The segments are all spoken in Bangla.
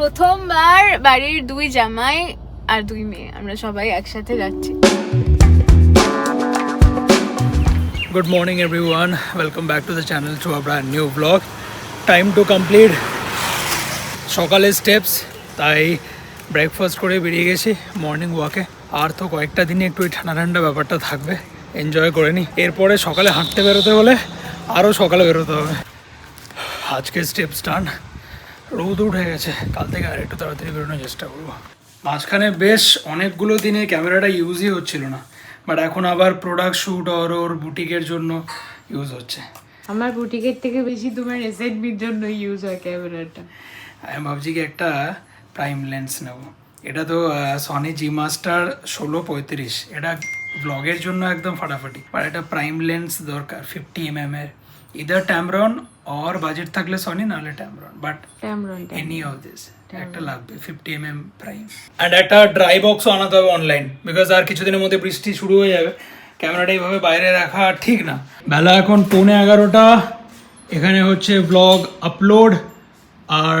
প্রথমবার বাড়ির দুই জামাই আর দুই মেয়ে। আমরা সবাই একসাথে যাচ্ছি। Good morning. Welcome back to the channel to a brand new vlog. Time to complete সকালের স্টেপস তাই ব্রেকফাস্ট করে বেরিয়ে গেছি মর্নিং ওয়াকে আর তো কয়েকটা দিনই একটু ঠান্ডা ঠান্ডা ব্যাপারটা থাকবে। এনজয় করে নিই এরপরে সকালে হাঁটতে বেরোতে হলে আরও সকালে বেরোতে হবে। আজকে স্টেপস টান রোদ উঠে গেছে। কাল থেকে আর একটু তাড়াতাড়ি বেরোনোর চেষ্টা করব। মাঝখানে বেশ অনেকগুলো দিনে ক্যামেরাটা ইউজই হচ্ছিল না। বাট এখন আবার প্রোডাক্ট শ্যুট আর ওর বুটিকের জন্য ইউজ হচ্ছে। আমার বুটিকের থেকে বেশি তোমার এসএডবির জন্য ইউজ হয় ক্যামেরাটা। আমি ভাবছি কি একটা প্রাইম লেন্স নেব। এটা তো সনি জি মাস্টার ষোলো পঁয়ত্রিশ। এটা ব্লগের জন্য একদম ফাটাফাটি। আর একটা প্রাইম লেন্স দরকার ফিফটি এম এম এর ইদার ট্যামরন অর বাজেট থাকলে সনি নাহলে Tamron but any of this একটা লাগবে fifty m m prime and একটা ড্রাই বক্সও আনাতে হবে অনলাইন বিকজ আর কিছুদিনের মধ্যে বৃষ্টি শুরু হয়ে যাবে। ক্যামেরাটা এইভাবে বাইরে রাখা ঠিক না। বেলা এখন পৌনে এগারোটা। এখানে হচ্ছে blog upload R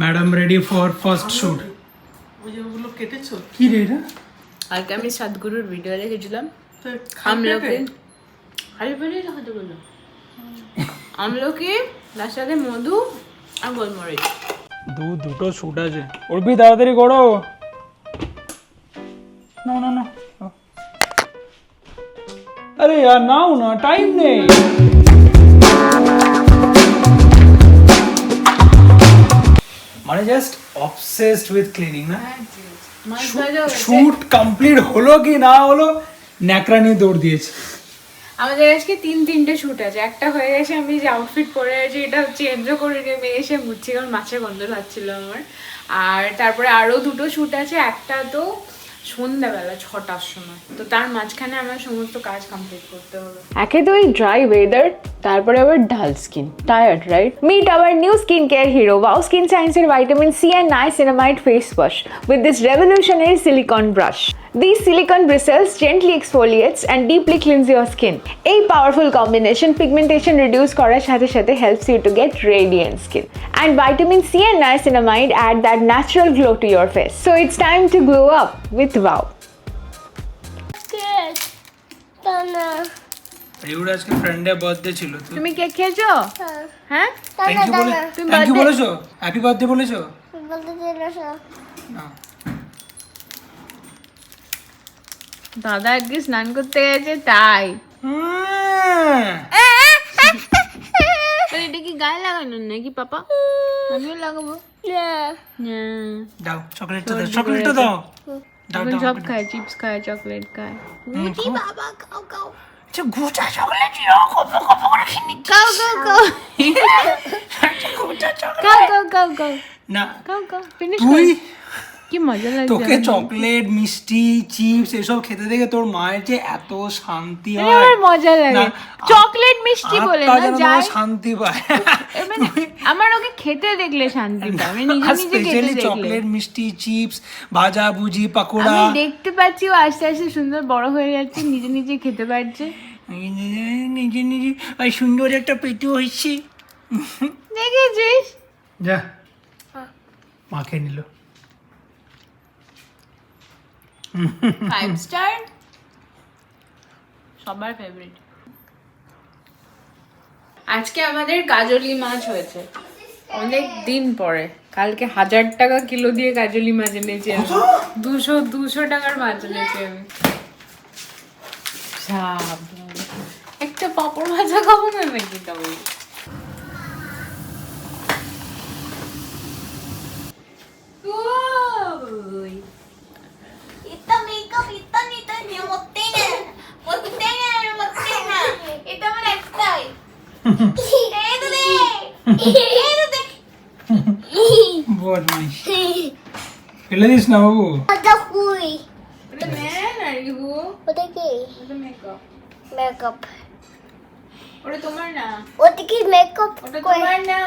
madam ready for first shoot ওগুলো কেটেছো? কি রে এটা? কালকে আমি সাদগুরুর ভিডিও দেখেছিলাম। তো আমলকি। আরে বলে বলল। আমলকি তার সাথে মধু আর গোলমরিচ। দু দুটো শ্যুট আছে। উঠবি তাড়াতাড়ি করো। না না না। আরে यार নাও না টাইম নেই। মানে জাস্ট অবসেসড উইথ ক্লিনিং না? ভাজা হয়েছে। শুট কমপ্লিট হলো কি না হলো ন্যাকড়া নিয়ে দৌড় দিয়েছে। আমাদের আজকে তিন, তিনটে শুট আছে। একটা হয়ে গেছে আমি যে আউটফিট পরে আছি, এটা চেঞ্জও করে নেমে এসে মুচ্ছি কারণ মাছের গন্ধ লাগছিল আমার। আর তারপরে আরও দুটো শুট আছে, একটা তো সন্ধ্যাবেলা, ছটার সময়। তো তার মাঝখানে আমার সমস্ত কাজ কমপ্লিট করতে হবে। একে তো এই ড্রাই ওয়েদার তারপরে আবার dull skin tired right meet our new skin care hero wow skin সায়েন্সের vitamin C and niacinamide face wash with this revolutionary silicone brush. These silicone bristles gently exfoliates and deeply cleanse your skin. এই powerful combination pigmentation reduce করার সাথে সাথে helps you to get radiant skin. And vitamin C and niacinamide add that natural glow to your face. So it's time to glow up with Wow. রিউর আজকে ফ্রেন্ডের বার্থডে ছিল তুমি কেক খেয়েছো হ্যাঁ থ্যাংক ইউ ইউ বলেছ হ্যাপি বার্থডে বলেছ না দাদা আজকে স্নান করতে গেছে তাই হুম। তো এটা কি গায়ে লাগানো নাকি পাপা আমিও লাগাবো না দাও চকলেটটা দাও চকলেটটা দাও দাও এখন দাও সব খায় চিপস খায় চকলেট খায় আচ্ছা গুচা চকলেট দিও কপ কপ করে খেয়ে কাও কাও কাও গুচা চকলেট কাও কাও কাও কাও না কাও কাও ফিনিশ তুই কি মজা লাগছে তোকে চকলেট মিষ্টি চিপস এসব খেতে দেখে তোর মায়ের যে এত শান্তি মানে হয়। আমার মজা লাগে। চকলেট মিষ্টি বলে না যাই। শান্তি পায়। মানে আমার ওকে খেতে দেখলে শান্তি পায়। আমি নিজে নিজে খেতে দেখলে। চকলেট মিষ্টি চিপস ভাজা ভুজি পাকোড়া। আমি দেখতে পাচ্ছি ও আস্তে আস্তে সুন্দর বড় হয়ে যাচ্ছে নিজে নিজে খেতে পারছে। নিজে নিজে আর সুন্দর একটা পেটু হয়েছে। দেখেছিস? যা। মাকে নিল। ফাইভ স্টার সবার ফেভারিট আজকে আমাদের কাজলি মাছ হয়েছে। অনেক দিন পরে। কালকে হাজার টাকা কিলো দিয়ে কাজলি মাছ এনেছি আমি। দুশো দুশো টাকার মাছ এনেছি আমি। একটা পাপড় ভাজা খাব না নাকি তবে ನೀವು ಒತ್ತೇನೆ ಒತ್ತೇನೆ ಒತ್ತೇನೆ ಇಟ್ಟವನ ಎತ್ತಾಯ್ ಏದದೆ ಏದದೆ ಬೋರ್ಡ್ ಮೈ ಎಲ್ಲ ದಿಸ್ ನಾವು ಅದ ಹೂಯಿ ಅದಕ್ಕೆ ಮೇಕಪ್ ওটা তোমার না ওটা কি মেকআপ ওটা তোমার না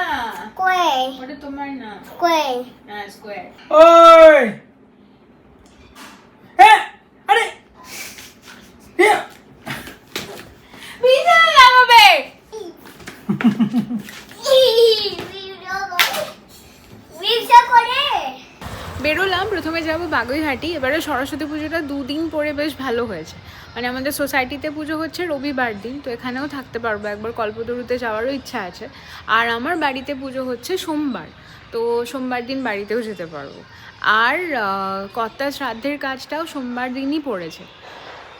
কোয়ে ওটা তোমার না কোয়ে না স্কোয়ার ওই হ্যাঁ বেরোলাম, প্রথমে যাব বাগুইহাটি, এবারে সরস্বতী পুজোটা দুদিন পরে বেশ ভালো হয়েছে। মানে আমাদের সোসাইটিতে পুজো হচ্ছে রবিবার দিন, তো এখানেও থাকতে পারব, একবার কল্পতরুতে যাওয়ারও ইচ্ছা আছে। আর আমার বাড়িতে পুজো হচ্ছে সোমবার, তো সোমবার দিন বাড়িতেও যেতে পারব। আর কর্তা শ্রাদ্ধের কাজটাও সোমবার দিনই পড়েছে।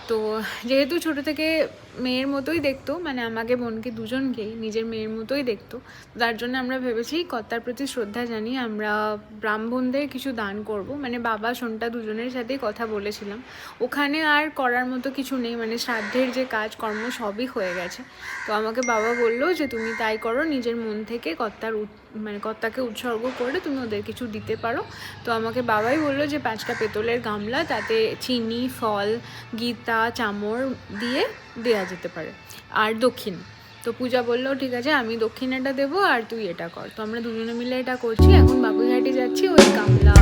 তো যেহেতু ছোট থেকে মেয়ের মতোই দেখতো মানে আমাকে, বোনকে দুজনকেই, নিজের মেয়ের মতোই দেখতো তার জন্য আমরা ভেবেছি কর্তার প্রতি শ্রদ্ধা জানিয়ে আমরা ব্রাহ্মণদের কিছু দান করব। মানে বাবা, সোনটা দুজনের সাথেই কথা বলেছিলাম। ওখানে আর করার মতো কিছু নেই মানে শ্রাদ্ধের যে কাজকর্ম সবই হয়ে গেছে। তো আমাকে বাবা বলল যে, তুমি তাই করো, নিজের মন থেকে কর্তার মানে কর্তাকে উৎসর্গ করে তুমি ওদের কিছু দিতে পারো। তো আমাকে বাবাই বলল যে, পাঁচটা পেতলের গামলা, তাতে চিনি, ফল, গীতা চামর দিয়ে দেওয়া যেতে পারে। আর দক্ষিণ। তো পূজা বলল, ঠিক আছে, আমি দক্ষিণাটা দেবো আর তুই এটা কর। তো আমরা দুজনে মিলে এটা করছি। এখন বাবুঘাটে যাচ্ছি, ওই গামলা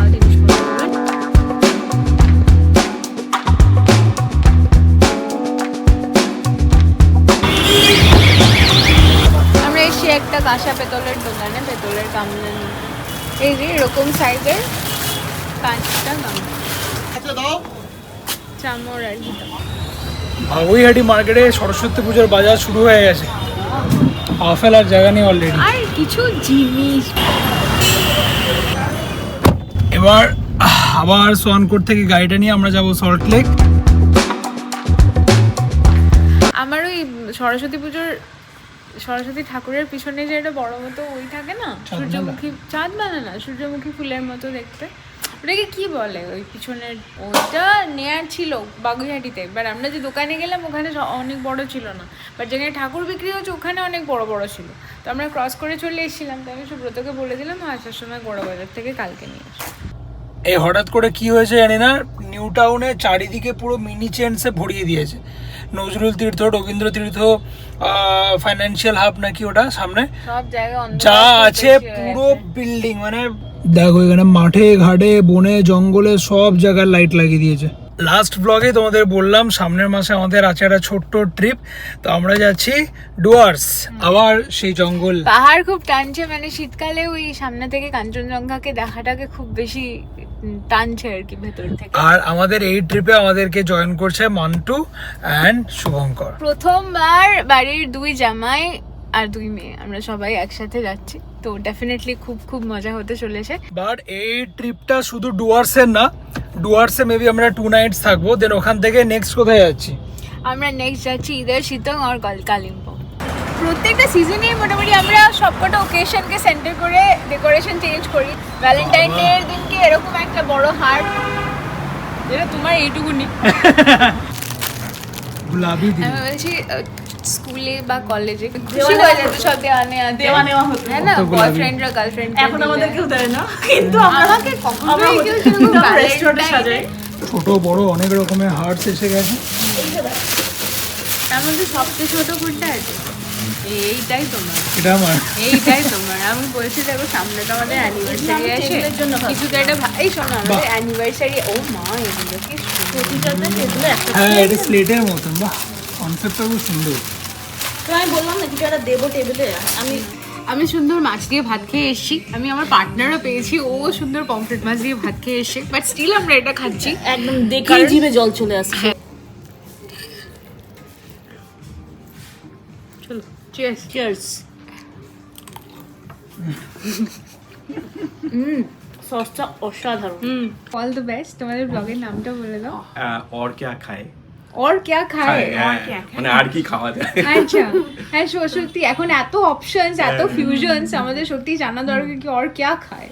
একটা কাঁসা পেতলের দোকানে পেতলের গামলা নিয়ে। এই যে এরকম সাইজের পাঁচটা গামলা। চামর আর গীতা বাগুইহাটি মার্কেটে সরস্বতী পুজোর বাজার শুরু হয়ে গেছে। পা ফেলার জায়গা নেই অলরেডি আর কিছু জিনিস। এবার আবার সোয়ানকোট থেকে গাড়িটা নিয়ে আমরা যাব সল্ট লেক আমার ওই সরস্বতী পুজোর সরস্বতী ঠাকুরের পিছনে যে একটা বড় মতো ওই থাকে না? সূর্যমুখী চাঁদ বানা না সূর্যমুখী ফুলের মতো দেখতে। ওটাকে কি বলে ওই পিছনের? ওইটা নেয়ার ছিল বাগুইহাটিতে। এবার আমরা যে দোকানে গেলাম ওখানে অনেক বড় ছিল না। বাট যেখানে ঠাকুর বিক্রি হচ্ছে ওখানে অনেক বড় বড় ছিল। তো আমরা ক্রস করে চলে এসেছিলাম। তো আমি সুব্রতকে বলে দিলাম "হ্যাঁ, আসার সময় বড় বাজার থেকে কালকে নিয়ে আসো। এই হঠাৎ করে কি হয়েছে জানি না নিউ টাউনে চারিদিকে পুরো মিনি চেন্সে ভরিয়ে দিয়েছে। নজরুল তীর্থ রবীন্দ্র তীর্থ ফাইন্যান্সিয়াল হাব নাকি ওটা সামনে? যা আছে পুরো বিল্ডিং মানে দেখো এখানে মাঠে ঘাটে বনে জঙ্গলে সব জায়গায় লাইট লাগিয়ে দিয়েছে। লাস্ট ব্লগে তোমাদের বললাম সামনের মাসে আমাদের আছে একটা ছোট্ট ট্রিপ তো আমরা যাচ্ছি ডুয়ার্স আবার সেই জঙ্গল। পাহাড় খুব টানছে মানে শীতকালে ওই সামনে থেকে কাঞ্চনজঙ্ঘাকে দেখাটাকে খুব বেশি টানছে আর কি ভেতর থেকে। আর আমাদের এই ট্রিপে আমাদেরকে জয়েন করছে মান্টু অ্যান্ড শুভঙ্কর। প্রথমবার বাড়ির দুই জামাই আর দুই মেয়ে আমরা সবাই একসাথে যাচ্ছি। তো ডেফিনেটলি খুব খুব মজা হতে চলেছে। বাট এই ট্রিপটা শুধু ডুয়ার্সের না ডুয়ার্সে মেবি আমরা টু নাইটস থাকব দেন ওখান থেকে নেক্সট কোথায় যাচ্ছি? আমরা নেক্সট যাচ্ছি ইদার শীতং আর কাল কালিম্পং। প্রত্যেকটা সিজনে মোটামুটি আমরা সবকটা ওকেশনকে সেন্টার করে ডেকোরেশন চেঞ্জ করি। ভ্যালেন্টাইন ডে এর দিনকে এরকম একটা বড় হার্ট যেটা তোমার এইটুকুনি। গুলাবি দিন। আমি বলছি স্কুলে বা কলেজে খুশি হয়ে যেত সব দেওয়া নেওয়া দেওয়া। নেওয়া হতো। হ্যাঁ না বয়ফ্রেন্ডরা গার্লফ্রেন্ড এখন আমাদের কেউ দেয় না। কিন্তু আমাকে কখনোই কেউ সেরকম রেস্টুরেন্টে Valentine ছোট বড় অনেক রকমের হার্টস এসে গেছে। তার মধ্যে সবচেয়ে ছোট কোনটা আছে? এইটাই তোমার। এটা আমার। এইটাই তোমার। আমি বলছি দেখো সামনে তো আমাদের অ্যানিভার্সারি আছে। কিছু তো একটা এই শোনো আমাদের অ্যানিভার্সারি ও মা এগুলো কি সুন্দর। প্রতিটাতে টেবিলে একটা হ্যাঁ এটা স্লেটের মতন বাহ। কনসেপ্টটা খুব সুন্দর তো আমি বললাম না কিছু একটা দেবো টেবিলে আমি আমি সুন্দর মাছ দিয়ে ভাত খেয়ে এসেছি আমি আমার পার্টনারও পেয়েছি ও সুন্দর পমফ্রেট মাছ দিয়ে ভাত খেয়ে এসেছে বাট স্টিল আমরা এটা খাচ্ছি একদম দেখে জিভে জল চলে আসছে চলো চিয়ার্স চিয়ার্স হুম সসটা অসাধারণ হুম অল দ্য বেস্ট তোমাদের ব্লগের নামটা বলে দাও আহ, और क्या खाए ওর কে খায় মানে আর কি খাওয়া যায় আচ্ছা হ্যাঁ সত্যি এখন এত অপশনস এত ফিউশনস আমাদের সত্যি জানা দরকার কি ওর কে খায়?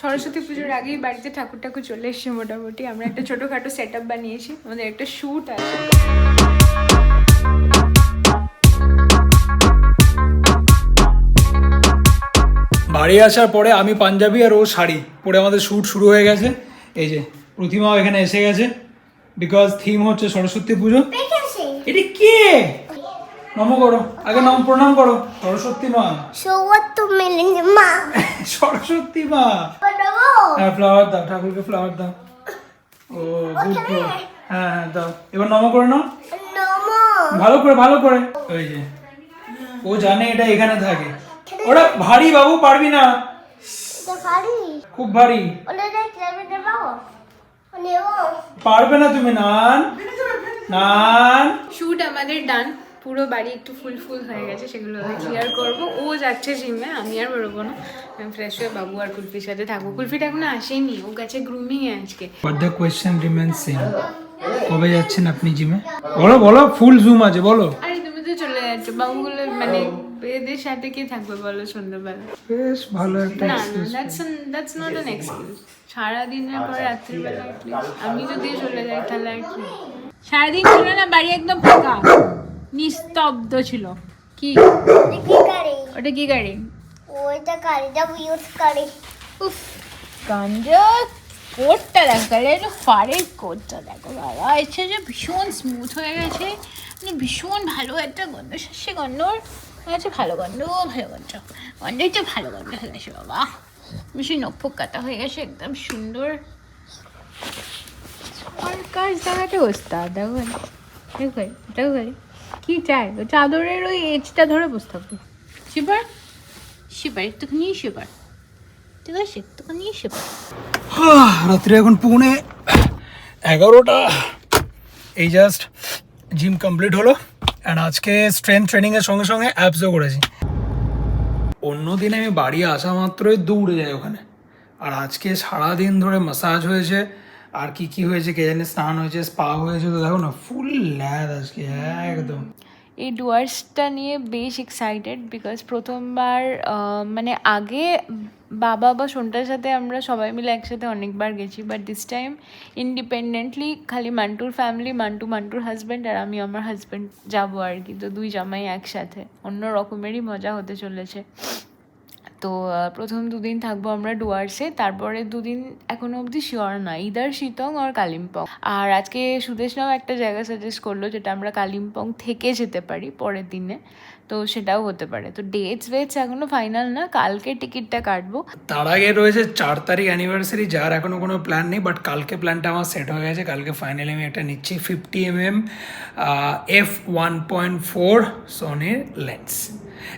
সরস্বতী পুজোর আগেই বাড়িতে ঠাকুর ঠাকুর চলে এসেছে মোটামুটি। আমরা একটা ছোটখাটো সেটআপ বানিয়েছি আমাদের একটা শ্যুট আছে। বাড়ি আসার পরে আমি পাঞ্জাবি আর ও শাড়ি পরে আমাদের শ্যুট শুরু হয়ে গেছে। এই যে প্রতিমাও এখানে এসে গেছে। বিকজ থিম হচ্ছে সরস্বতী পুজো। এটা কে? নম করো। আগে নাম প্রণাম করো। সরস্বতী মা। মা। সরস্বতী মা। হ্যাঁ ফ্লাওয়ার দাও ঠাকুরকে ফ্লাওয়ার দাও। ও গুড হ্যাঁ হ্যাঁ দাও। এবার নম করে নাও। নমো ভালো করে ভালো করে। ওই যে। ও জানে এটা এখানে থাকে। ওরা ভারী বাবু পারবি না। খুব ভারী। ওটা পারবে না তুমি নান। নান। শুট আমাদের ডান। পুরো বাড়ি একটু ফুল ফুল হয়ে গেছে সেগুলো ক্লিয়ার করব। ও যাচ্ছে জিমে আমি আর বেরোবো না। আমি ফ্রেশ হয়ে বাবু আর কুলফির সাথে থাকব। কুলফিটা এখনও আসেনি ও গেছে গ্রুমিং এ আজকে। But the question remains same কবে যাচ্ছেন আপনি জিমে বলো বলো ফুল জুম আছে বলো। আরে তুমি তো চলে যাচ্ছ বাবুগুলো মানে এদের সাথে কি থাকবে বলো সন্ধ্যাবেলা? বেশ ভালো একটা না না that's that's not an excuse সারাদিনের পর রাত্রিবেলা আমি যদি চলে যাই তাহলে আর কি? সারাদিন ছিল না বাড়ি একদম ফাঁকা। নিস্তব্ধ ছিল। কি? ওটা কি গাড়ি? ওইটা গাড়িটা ইউজ করে উফ গাঞ্জা। কোটটা দেখো তাহলে একটু ফারের কোটটা দেখো বাবা। এসে যে ভীষণ স্মুথ হয়ে গেছে। মানে ভীষণ ভালো একটা গন্ধ শস্যে গন্ধর। হয়েছে ভালো গন্ধ ভালো গন্ধ। গন্ধটা ভালো গন্ধ হয়ে গেছে বাবা। বেশি নখফোক কাটা হয়ে গেছে একদম সুন্দর। আর কাজ জায়গাটা ওস্তাদ দেখো দেখো দেখো কি চাই? ও চাদরের ওই এজটা ধরে বসে থাকবে শিবার? শিবার একটুখানি শিবার। ঠিক আছে একটুখানি শিবার। রাত্রি এখন পৌনে এগারোটা। এই জাস্ট জিম কমপ্লিট হলো। অ্যান্ড আজকে স্ট্রেংথ ট্রেনিংয়ের সঙ্গে সঙ্গে অ্যাপসও করেছি। অন্য দিন আমি বাড়ি আসা মাত্রই দৌড়ে যাই ওখানে। আর আজকে সারাদিন ধরে মাসাজ হয়েছে। আর কি কি হয়েছে কে জানে, স্নান হয়েছে স্পা হয়েছে, তো দেখো না ফুল ল্যাদ আজকে, একদম। এই ডুয়ার্সটা নিয়ে বেশ এক্সাইটেড বিকজ প্রথমবার মানে আগে বাবা বা সোনটার সাথে আমরা সবাই মিলে একসাথে অনেকবার গেছি বাট দিস টাইম ইন্ডিপেন্ডেন্টলি খালি মান্টুর ফ্যামিলি মান্টু, মান্টুর হাজব্যান্ড আর আমি আমার হাজব্যান্ড যাব আর কি। তো দুই জামাই একসাথে। অন্য রকমেরই মজা হতে চলেছে। তো প্রথম দুদিন থাকব আমরা ডুয়ার্সে তারপরে দুদিন এখনও অবধি শিওর না ইদার শীতং আর কালিম্পং। আর আজকে সুদেশনাও একটা জায়গা সাজেস্ট করল, যেটা আমরা কালিম্পং থেকে যেতে পারি পরের দিনে। তো সেটাও হতে পারে। তো ডেটস ওয়েটস এখনও ফাইনাল না কালকে টিকিটটা কাটবো। তার আগে রয়েছে চার তারিখ অ্যানিভার্সারি যার এখনও কোনো প্ল্যান নেই বাট কালকে প্ল্যানটা আমার সেট হয়ে গেছে। কালকে ফাইনালি আমি একটা নিচ্ছি fifty m m f one point four সোনির lens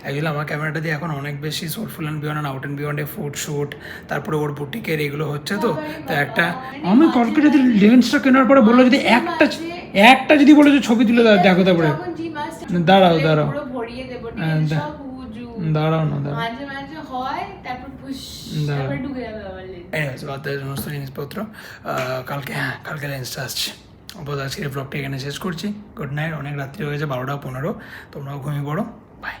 actually আমার ক্যামেরাটা দিয়ে এখন অনেক বেশি soulful and beyond out and বিয়ন্ডে food shoot তারপরে ওর বুটিকের এগুলো হচ্ছে তো তো একটা আমি কালকে যদি লেন্সটা কেনার পরে বলল যদি একটা একটা যদি বলে যে ছবি তুলে দাও দেখো তারপরে। দাঁড়াও দাঁড়াও। হ্যাঁ, দা- দাঁড়াও না দাঁড়াও। মাঝে মাঝে হয় তারপর পুশ তারপর ঢুকে যাবে আবার lens। এনিওয়েজ সমস্ত জিনিসপত্র। কালকে হ্যাঁ কালকে লেন্সটা আসছে বোধ আজকের ব্লগটা এখানে শেষ করছি। গুড নাইট অনেক রাত্রি হয়েছে গেছে বারোটা পনেরো। তোমরাও ঘুমিয়ে পড়ো। বাই